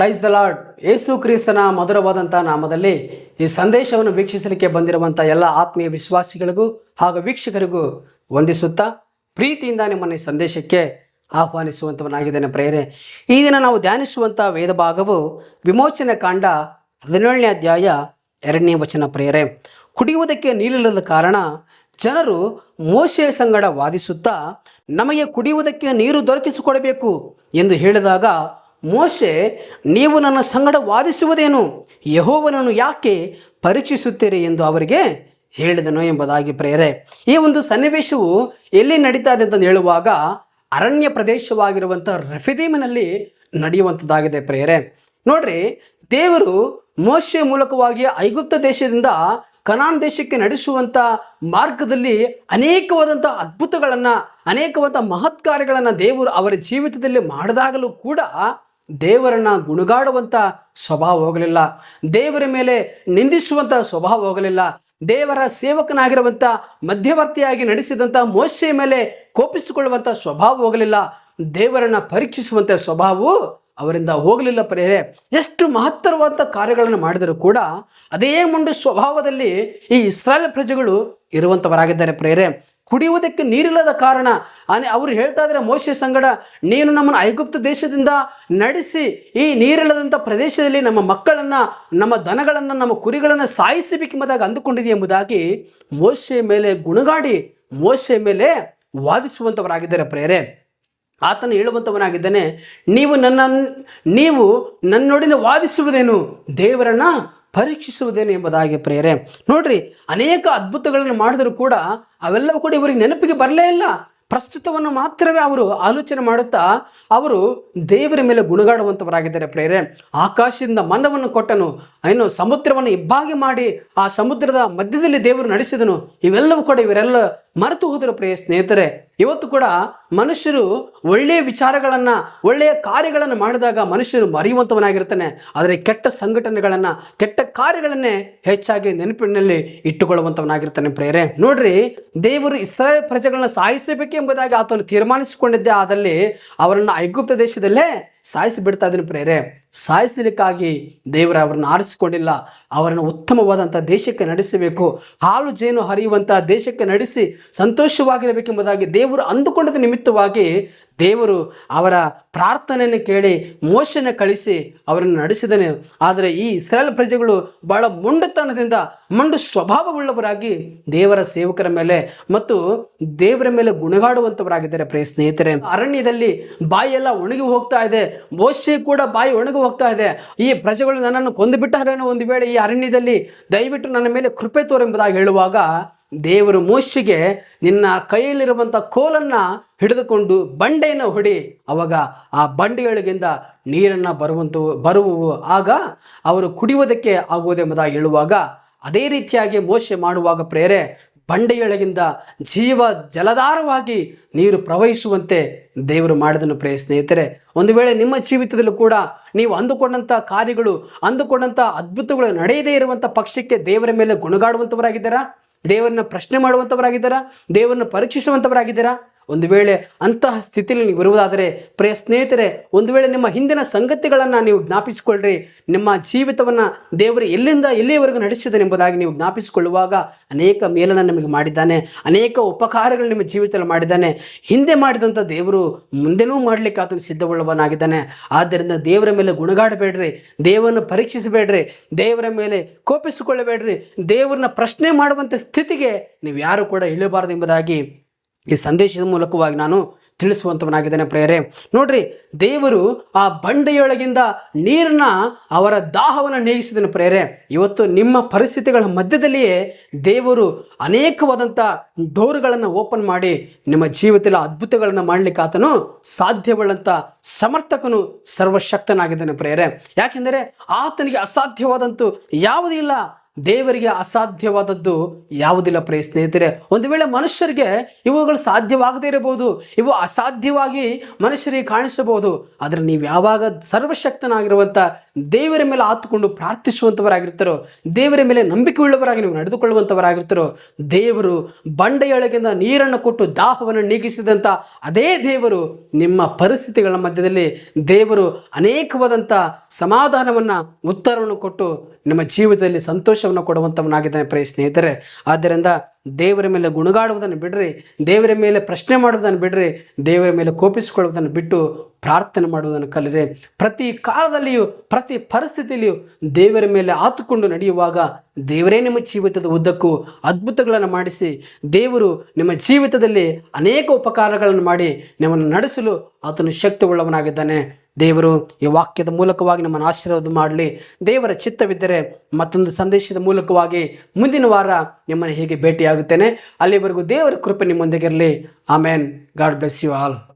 Praise the lord ಯೇಸು ಕ್ರಿಸ್ತನ ಮಧುರವಾದಂಥ ನಾಮದಲ್ಲಿ ಈ ಸಂದೇಶವನ್ನು ವೀಕ್ಷಿಸಲಿಕ್ಕೆ ಬಂದಿರುವಂಥ ಎಲ್ಲ ಆತ್ಮೀಯ ವಿಶ್ವಾಸಿಗಳಿಗೂ ಹಾಗೂ ವೀಕ್ಷಕರಿಗೂ ವಂದಿಸುತ್ತಾ ಪ್ರೀತಿಯಿಂದ ನಿಮ್ಮನ್ನು ಈ ಸಂದೇಶಕ್ಕೆ ಆಹ್ವಾನಿಸುವಂಥವನಾಗಿದ್ದೇನೆ ಪ್ರೇರೆ ಈ ದಿನ ನಾವು ಧ್ಯಾನಿಸುವಂಥ ವೇದ ಭಾಗವು ವಿಮೋಚನೆ ಕಾಂಡ ಹದಿನೇಳನೇ ಅಧ್ಯಾಯ ಎರಡನೇ ವಚನ ಪ್ರೇರೆ ಕುಡಿಯುವುದಕ್ಕೆ ನೀರಿಲ್ಲದ ಕಾರಣ ಜನರು ಮೋಶೆಯ ಸಂಗಡ ವಾದಿಸುತ್ತಾ, ನಮಗೆ ಕುಡಿಯುವುದಕ್ಕೆ ನೀರು ದೊರಕಿಸಿಕೊಡಬೇಕು ಎಂದು ಹೇಳಿದಾಗ ಮೋಶೆ, ನೀವು ನನ್ನ ಸಂಗಡ ವಾದಿಸುವುದೇನು? ಯಹೋವನನ್ನು ಯಾಕೆ ಪರೀಕ್ಷಿಸುತ್ತೀರಿ ಎಂದು ಅವರಿಗೆ ಹೇಳಿದನು ಎಂಬುದಾಗಿ ಪ್ರೇರೆ ಈ ಒಂದು ಸನ್ನಿವೇಶವು ಎಲ್ಲಿ ನಡೀತಾ ಇದೆ ಅಂತ ಹೇಳುವಾಗ ಅರಣ್ಯ ಪ್ರದೇಶವಾಗಿರುವಂಥ ರೆಫಿದೀಮಿನಲ್ಲಿ ನಡೆಯುವಂಥದ್ದಾಗಿದೆ ಪ್ರೇರೆ ನೋಡ್ರಿ, ದೇವರು ಮೋಶೆ ಮೂಲಕವಾಗಿ ಐಗುಪ್ತ ದೇಶದಿಂದ ಕನಾನ್ ದೇಶಕ್ಕೆ ನಡೆಸುವಂಥ ಮಾರ್ಗದಲ್ಲಿ ಅನೇಕವಾದಂಥ ಅದ್ಭುತಗಳನ್ನು ಅನೇಕವಾದ ಮಹತ್ಕಾರ್ಯಗಳನ್ನು ದೇವರು ಅವರ ಜೀವಿತದಲ್ಲಿ ಮಾಡಿದಾಗಲೂ ಕೂಡ ದೇವರನ್ನ ಗುಣಗಾಡುವಂಥ ಸ್ವಭಾವ ಹೋಗಲಿಲ್ಲ. ದೇವರ ಮೇಲೆ ನಿಂದಿಸುವಂಥ ಸ್ವಭಾವ ಹೋಗಲಿಲ್ಲ. ದೇವರ ಸೇವಕನಾಗಿರುವಂಥ ಮಧ್ಯವರ್ತಿಯಾಗಿ ನಡೆಸಿದಂಥ ಮೋಸೆಯ ಮೇಲೆ ಕೋಪಿಸಿಕೊಳ್ಳುವಂಥ ಸ್ವಭಾವ ಹೋಗಲಿಲ್ಲ. ದೇವರನ್ನ ಪರೀಕ್ಷಿಸುವಂಥ ಸ್ವಭಾವವು ಅವರಿಂದ ಹೋಗಲಿಲ್ಲ ಪ್ರೇರೆ ಎಷ್ಟು ಮಹತ್ತರವಾದ ಕಾರ್ಯಗಳನ್ನು ಮಾಡಿದರೂ ಕೂಡ ಅದೇ ಮುಂಡು ಸ್ವಭಾವದಲ್ಲಿ ಈ ಇಸ್ರಾಯೇಲ್ ಪ್ರಜೆಗಳು ಇರುವಂಥವರಾಗಿದ್ದಾರೆ ಪ್ರೇರೆ ಕುಡಿಯುವುದಕ್ಕೆ ನೀರಿಲ್ಲದ ಕಾರಣ ಅನೆ ಅವರು ಹೇಳ್ತಾ ಇದ್ದಾರೆ ಮೋಶೆ ಸಂಗಡ, ನೀನು ನಮ್ಮನ್ನು ಐಗುಪ್ತ ದೇಶದಿಂದ ನಡೆಸಿ, ಈ ನೀರಿಲ್ಲದಂಥ ಪ್ರದೇಶದಲ್ಲಿ ನಮ್ಮ ಮಕ್ಕಳನ್ನು, ನಮ್ಮ ದನಗಳನ್ನು, ನಮ್ಮ ಕುರಿಗಳನ್ನು ಸಾಯಿಸಬೇಕೆಂಬುದಾಗಿ ಅಂದುಕೊಂಡಿದೆ ಎಂಬುದಾಗಿ ಮೋಶೆ ಮೇಲೆ ಗುಣಗಾಡಿ, ಮೋಶೆ ಮೇಲೆ ವಾದಿಸುವಂಥವರಾಗಿದ್ದಾರೆ ಪ್ರೇರೆ. ಆತನು ಹೇಳುವಂಥವನಾಗಿದ್ದಾನೆ ನೀವು ನನ್ನ ನೀವು ನನ್ನೊಡನೆ ವಾದಿಸುವುದೇನು? ದೇವರನ್ನ ಪರೀಕ್ಷಿಸುವುದೇನು ಎಂಬುದಾಗಿ ಪ್ರೇರೆ ನೋಡ್ರಿ, ಅನೇಕ ಅದ್ಭುತಗಳನ್ನು ಮಾಡಿದರೂ ಕೂಡ ಅವೆಲ್ಲವೂ ಕೂಡ ಇವರಿಗೆ ನೆನಪಿಗೆ ಬರಲೇ ಇಲ್ಲ. ಪ್ರಸ್ತುತವನ್ನು ಮಾತ್ರವೇ ಅವರು ಆಲೋಚನೆ ಮಾಡುತ್ತಾ ಅವರು ದೇವರ ಮೇಲೆ ಗುಣಗಾಡುವಂಥವರಾಗಿದ್ದಾರೆ ಪ್ರೇರೆ ಆಕಾಶದಿಂದ ಮನವನ್ನು ಕೊಟ್ಟನು ಏನು ಸಮುದ್ರವನ್ನು ಇಬ್ಬಾಗಿ ಮಾಡಿ ಆ ಸಮುದ್ರದ ಮಧ್ಯದಲ್ಲಿ ದೇವರು ನಡೆಸಿದನು, ಇವೆಲ್ಲವೂ ಕೂಡ ಇವರೆಲ್ಲ ಮರೆತು ಹೋದರು ಪ್ರಿಯ ಸ್ನೇಹಿತರೆ, ಇವತ್ತು ಕೂಡ ಮನುಷ್ಯರು ಒಳ್ಳೆಯ ವಿಚಾರಗಳನ್ನು, ಒಳ್ಳೆಯ ಕಾರ್ಯಗಳನ್ನು ಮಾಡಿದಾಗ ಮನುಷ್ಯರು ಮರೆಯುವಂಥವನಾಗಿರ್ತಾನೆ ಆದರೆ ಕೆಟ್ಟ ಸಂಘಟನೆಗಳನ್ನು, ಕೆಟ್ಟ ಕಾರ್ಯಗಳನ್ನೇ ಹೆಚ್ಚಾಗಿ ನೆನಪಿನಲ್ಲಿ ಇಟ್ಟುಕೊಳ್ಳುವಂಥವನಾಗಿರ್ತಾನೆ ಪ್ರೇರೆ ನೋಡ್ರಿ, ದೇವರು ಇಸ್ರಾಯೇಲ್ ಪ್ರಜೆಗಳನ್ನ ಸಾಯಿಸಬೇಕೆಂಬುದಾಗಿ ಆತನು ತೀರ್ಮಾನಿಸಿಕೊಂಡಿದ್ದೆ. ಆದಲ್ಲಿ ಅವರನ್ನು ಐಗುಪ್ತ ದೇಶದಲ್ಲೇ ಸಾಯಿಸಿ ಬಿಡ್ತಾ ಇದ್ದೀನಿ ಪ್ರೇರೆ. ಸಾಯಿಸಲಿಕ್ಕಾಗಿ ದೇವರ ಅವರನ್ನು ಆರಿಸಿಕೊಂಡಿಲ್ಲ. ಅವರನ್ನು ಉತ್ತಮವಾದಂಥ ದೇಶಕ್ಕೆ ನಡೆಸಬೇಕು. ಹಾಲು ಜೇನು ಹರಿಯುವಂಥ ದೇಶಕ್ಕೆ ನಡೆಸಿ ಸಂತೋಷವಾಗಿರಬೇಕೆಂಬುದಾಗಿ ದೇವರು ಅಂದುಕೊಂಡದ ನಿಮಿತ್ತವಾಗಿ ದೇವರು ಅವರ ಪ್ರಾರ್ಥನೆಯನ್ನು ಕೇಳಿ ಮೋಶನ ಕಳಿಸಿ ಅವರನ್ನು ನಡೆಸಿದನು. ಆದರೆ ಈ ಇಸ್ರಾಯೇಲ್ ಪ್ರಜೆಗಳು ಬಹಳ ಮುಂಡುತನದಿಂದ ಮುಂಡು ಸ್ವಭಾವವುಳ್ಳವರಾಗಿ ದೇವರ ಸೇವಕರ ಮೇಲೆ ಮತ್ತು ದೇವರ ಮೇಲೆ ಗುಣಗಾಡುವಂಥವರಾಗಿದ್ದಾರೆ ಪ್ರಿಯ ಸ್ನೇಹಿತರೆ. ಅರಣ್ಯದಲ್ಲಿ ಬಾಯೆಲ್ಲ ಒಣಗಿ ಹೋಗ್ತಾ ಇದೆ. ಮೋಶೆ ಕೂಡ ಬಾಯಿ ಒಣಗಿ ಹೋಗ್ತಾ ಇದೆ. ಈ ಪ್ರಜೆಗಳು ನನ್ನನ್ನು ಕೊಂದು ಬಿಟ್ಟಾರೇನೋ ಒಂದು ವೇಳೆ ಈ ಅರಣ್ಯದಲ್ಲಿ ದಯವಿಟ್ಟು ನನ್ನ ಮೇಲೆ ಕೃಪೆ ತೋರೆಂಬುದಾಗಿ ಹೇಳುವಾಗ ದೇವರು ಮೋಶೆಗೆ ನಿನ್ನ ಕೈಯಲ್ಲಿರುವಂಥ ಕೋಲನ್ನು ಹಿಡಿದುಕೊಂಡು ಬಂಡೆಯನ್ನು ಹೊಡಿ. ಅವಾಗ ಆ ಬಂಡೆಯೊಳಗಿಂದ ನೀರನ್ನು ಬರುವಂಥ ಬರುವವು. ಆಗ ಅವರು ಕುಡಿಯುವುದಕ್ಕೆ ಆಗುವುದೆಂಬುದಾಗಿ ಹೇಳುವಾಗ ಅದೇ ರೀತಿಯಾಗಿ ಮೋಶೆ ಮಾಡುವಾಗ ಪ್ರೇರೆ, ಬಂಡೆಯೊಳಗಿಂದ ಜೀವ ಜಲಧಾರವಾಗಿ ನೀರು ಪ್ರವಹಿಸುವಂತೆ ದೇವರು ಮಾಡಿದನು ಪ್ರಿಯ ಸ್ನೇಹಿತರೆ. ಒಂದು ವೇಳೆ ನಿಮ್ಮ ಜೀವಿತದಲ್ಲೂ ಕೂಡ ನೀವು ಅಂದುಕೊಂಡಂಥ ಕಾರ್ಯಗಳು, ಅಂದುಕೊಂಡಂಥ ಅದ್ಭುತಗಳು ನಡೆಯದೇ ಇರುವಂಥ ಪಕ್ಷಕ್ಕೆ ದೇವರ ಮೇಲೆ ಗುಣಗಾಡುವಂಥವರಾಗಿದ್ದಾರಾ? ದೇವರನ್ನ ಪ್ರಶ್ನೆ ಮಾಡುವಂಥವರಾಗಿದ್ದಾರಾ ದೇವರನ್ನ ಪರೀಕ್ಷಿಸುವಂಥವರಾಗಿದ್ದಾರಾ ಒಂದು ವೇಳೆ ಅಂತಹ ಸ್ಥಿತಿಯಲ್ಲಿ ನೀವು ಇರುವುದಾದರೆ ಪ್ರಿಯ ಸ್ನೇಹಿತರೆ, ಒಂದು ವೇಳೆ ನಿಮ್ಮ ಹಿಂದಿನ ಸಂಗತಿಗಳನ್ನು ನೀವು ಜ್ಞಾಪಿಸಿಕೊಳ್ಳ್ರಿ ನಿಮ್ಮ ಜೀವಿತವನ್ನು ದೇವರು ಎಲ್ಲಿಂದ ಎಲ್ಲಿಯವರೆಗೂ ನಡೆಸಿದನು ಎಂಬುದಾಗಿ ನೀವು ಜ್ಞಾಪಿಸಿಕೊಳ್ಳುವಾಗ ಅನೇಕ ಮೇಲನ್ನು ನಿಮಗೆ ಮಾಡಿದ್ದಾನೆ, ಅನೇಕ ಉಪಕಾರಗಳು ನಿಮ್ಮ ಜೀವಿತದಲ್ಲಿ ಮಾಡಿದ್ದಾನೆ. ಹಿಂದೆ ಮಾಡಿದಂಥ ದೇವರು ಮುಂದೆನೂ ಮಾಡಲಿಕ್ಕೆ ಆತನು ಸಿದ್ಧವುಳ್ಳವನಾಗಿದ್ದಾನೆ. ಆದ್ದರಿಂದ ದೇವರ ಮೇಲೆ ಗುಣಗಾಡಬೇಡ್ರಿ, ದೇವರನ್ನು ಪರೀಕ್ಷಿಸಬೇಡ್ರಿ, ದೇವರ ಮೇಲೆ ಕೋಪಿಸಿಕೊಳ್ಳಬೇಡ್ರಿ, ದೇವರನ್ನ ಪ್ರಶ್ನೆ ಮಾಡುವಂಥ ಸ್ಥಿತಿಗೆ ನೀವು ಯಾರು ಕೂಡ ಇಳಿಬಾರದು ಎಂಬುದಾಗಿ ಈ ಸಂದೇಶದ ಮೂಲಕವಾಗಿ ನಾನು ತಿಳಿಸುವಂಥವನಾಗಿದ್ದೇನೆ ಪ್ರೇರೆ ನೋಡ್ರಿ, ದೇವರು ಆ ಬಂಡೆಯೊಳಗಿಂದ ನೀರನ್ನ ಅವರ ದಾಹವನ್ನು ನೀಗಿಸಿದನು ಪ್ರೇರೆ ಇವತ್ತು ನಿಮ್ಮ ಪರಿಸ್ಥಿತಿಗಳ ಮಧ್ಯದಲ್ಲಿಯೇ ದೇವರು ಅನೇಕವಾದಂಥ ಡೋರ್ಗಳನ್ನು ಓಪನ್ ಮಾಡಿ ನಿಮ್ಮ ಜೀವಿತದಲ್ಲಿ ಅದ್ಭುತಗಳನ್ನು ಮಾಡಲಿಕ್ಕೆ ಆತನು ಸಾಧ್ಯವುಳ್ಳಂಥ ಸಮರ್ಥಕನು, ಸರ್ವಶಕ್ತನಾಗಿದ್ದಾನೆ ಪ್ರೇರೆ ಯಾಕೆಂದರೆ ಆತನಿಗೆ ಅಸಾಧ್ಯವಾದಂತೂ ಯಾವುದೂ ಇಲ್ಲ. ದೇವರಿಗೆ ಅಸಾಧ್ಯವಾದದ್ದು ಯಾವುದಿಲ್ಲ ಪ್ರಿಯ ಸ್ನೇಹಿತರೆ. ಒಂದು ವೇಳೆ ಮನುಷ್ಯರಿಗೆ ಇವುಗಳು ಸಾಧ್ಯವಾಗದೇ ಇರಬಹುದು, ಇವು ಅಸಾಧ್ಯವಾಗಿ ಮನುಷ್ಯರಿಗೆ ಕಾಣಿಸಬಹುದು, ಆದರೆ ನೀವು ಯಾವಾಗ ಸರ್ವಶಕ್ತನಾಗಿರುವಂಥ ದೇವರ ಮೇಲೆ ಆತುಕೊಂಡು ಪ್ರಾರ್ಥಿಸುವಂಥವರಾಗಿರ್ತಾರೋ ದೇವರ ಮೇಲೆ ನಂಬಿಕೆ ಉಳ್ಳವರಾಗಿ ನೀವು ನಡೆದುಕೊಳ್ಳುವಂಥವರಾಗಿರ್ತಾರೋ ದೇವರು ಬಂಡೆಯೊಳಗಿಂದ ನೀರನ್ನು ಕೊಟ್ಟು ದಾಹವನ್ನು ನೀಗಿಸಿದಂಥ ಅದೇ ದೇವರು ನಿಮ್ಮ ಪರಿಸ್ಥಿತಿಗಳ ಮಧ್ಯದಲ್ಲಿ ದೇವರು ಅನೇಕವಾದಂಥ ಸಮಾಧಾನವನ್ನು, ಉತ್ತರವನ್ನು ಕೊಟ್ಟು ನಿಮ್ಮ ಜೀವಿತದಲ್ಲಿ ಸಂತೋಷವನ್ನು ಕೊಡುವಂಥವನಾಗಿದ್ದಾನೆ. ಪ್ರಿಯ ಸ್ನೇಹಿತರೆ, ಆದ್ದರಿಂದ ದೇವರ ಮೇಲೆ ಗುಣಗಾಡುವುದನ್ನು ಬಿಡ್ರಿ, ದೇವರ ಮೇಲೆ ಪ್ರಶ್ನೆ ಮಾಡುವುದನ್ನು ಬಿಡ್ರಿ, ದೇವರ ಮೇಲೆ ಕೋಪಿಸಿಕೊಳ್ಳುವುದನ್ನು ಬಿಟ್ಟು ಪ್ರಾರ್ಥನೆ ಮಾಡುವುದನ್ನು ಕಲಿರಿ. ಪ್ರತಿ ಕಾಲದಲ್ಲಿಯೂ, ಪ್ರತಿ ಪರಿಸ್ಥಿತಿಯಲ್ಲಿಯೂ ದೇವರ ಮೇಲೆ ಆತುಕೊಂಡು ನಡೆಯುವಾಗ ದೇವರೇ ನಿಮ್ಮ ಜೀವಿತದ ಉದ್ದಕ್ಕೂ ಅದ್ಭುತಗಳನ್ನು ಮಾಡಿಸಿ, ದೇವರು ನಿಮ್ಮ ಜೀವಿತದಲ್ಲಿ ಅನೇಕ ಉಪಕಾರಗಳನ್ನು ಮಾಡಿ ನಿಮ್ಮನ್ನು ನಡೆಸಲು ಆತನು ಶಕ್ತಿಯುಳ್ಳವನಾಗಿದ್ದಾನೆ. ದೇವರು ಈ ವಾಕ್ಯದ ಮೂಲಕವಾಗಿ ನಮ್ಮನ್ನು ಆಶೀರ್ವಾದ ಮಾಡಲಿ. ದೇವರ ಚಿತ್ತವಿದ್ದರೆ ಮತ್ತೊಂದು ಸಂದೇಶದ ಮೂಲಕವಾಗಿ ಮುಂದಿನ ವಾರ ನಿಮ್ಮನ್ನು ಹೀಗೆ ಭೇಟಿಯಾಗುತ್ತೇನೆ. ಅಲ್ಲಿವರೆಗೂ ದೇವರ ಕೃಪೆ ನಿಮ್ಮೊಂದಿಗಿರಲಿ. Amen. God bless you all.